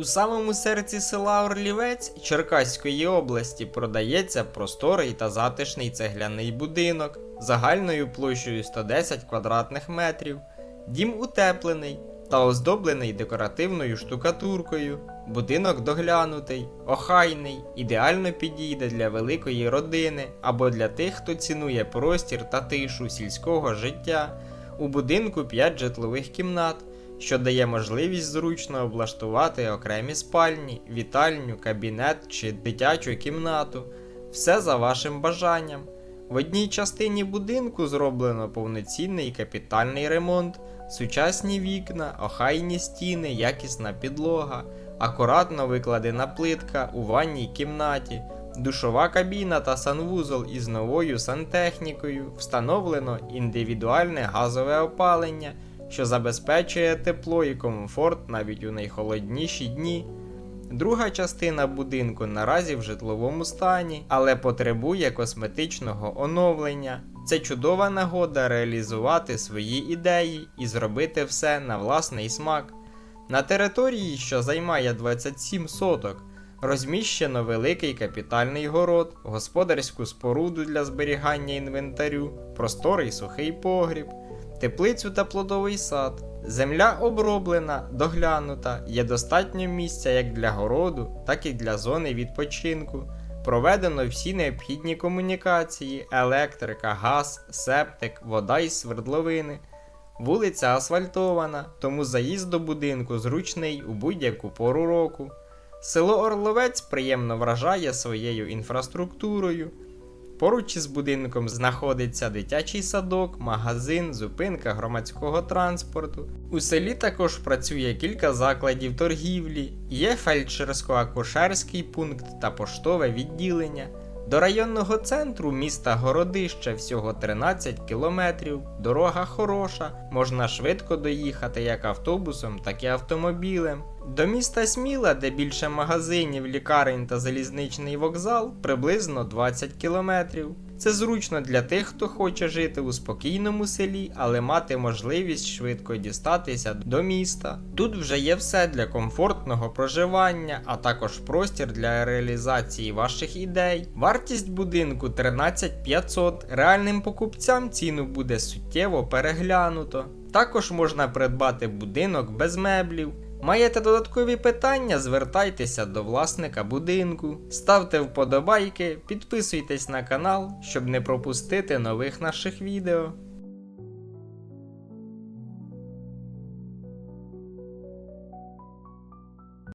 У самому серці села Орлівець Черкаської області продається просторий та затишний цегляний будинок загальною площею 110 квадратних метрів. Дім утеплений та оздоблений декоративною штукатуркою. Будинок доглянутий, охайний, ідеально підійде для великої родини або для тих, хто цінує простір та тишу сільського життя. У будинку 5 житлових кімнат, що дає можливість зручно облаштувати окремі спальні, вітальню, кабінет чи дитячу кімнату. Все за вашим бажанням. В одній частині будинку зроблено повноцінний капітальний ремонт, сучасні вікна, охайні стіни, якісна підлога, акуратно викладена плитка у ванній кімнаті, душова кабіна та санвузол із новою сантехнікою, встановлено індивідуальне газове опалення, що забезпечує тепло і комфорт навіть у найхолодніші дні. Друга частина будинку наразі в житловому стані, але потребує косметичного оновлення. Це чудова нагода реалізувати свої ідеї і зробити все на власний смак. На території, що займає 27 соток, розміщено великий капітальний город, господарську споруду для зберігання інвентарю, просторий сухий погріб, теплицю та плодовий сад. Земля оброблена, доглянута, є достатньо місця як для городу, так і для зони відпочинку. Проведено всі необхідні комунікації, електрика, газ, септик, вода із свердловини. Вулиця асфальтована, тому заїзд до будинку зручний у будь-яку пору року. Село Орловець приємно вражає своєю інфраструктурою. Поруч із будинком знаходиться дитячий садок, магазин, зупинка громадського транспорту. У селі також працює кілька закладів торгівлі, є фельдшерсько-акушерський пункт та поштове відділення. До районного центру міста Городище всього 13 кілометрів, дорога хороша, можна швидко доїхати як автобусом, так і автомобілем. До міста Сміла, де більше магазинів, лікарень та залізничний вокзал, приблизно 20 кілометрів. Це зручно для тих, хто хоче жити у спокійному селі, але мати можливість швидко дістатися до міста. Тут вже є все для комфортного проживання, а також простір для реалізації ваших ідей. Вартість будинку 13 500, реальним покупцям ціну буде суттєво переглянуто. Також можна придбати будинок без меблів. Маєте додаткові питання, звертайтеся до власника будинку, ставте вподобайки, підписуйтесь на канал, щоб не пропустити нових наших відео.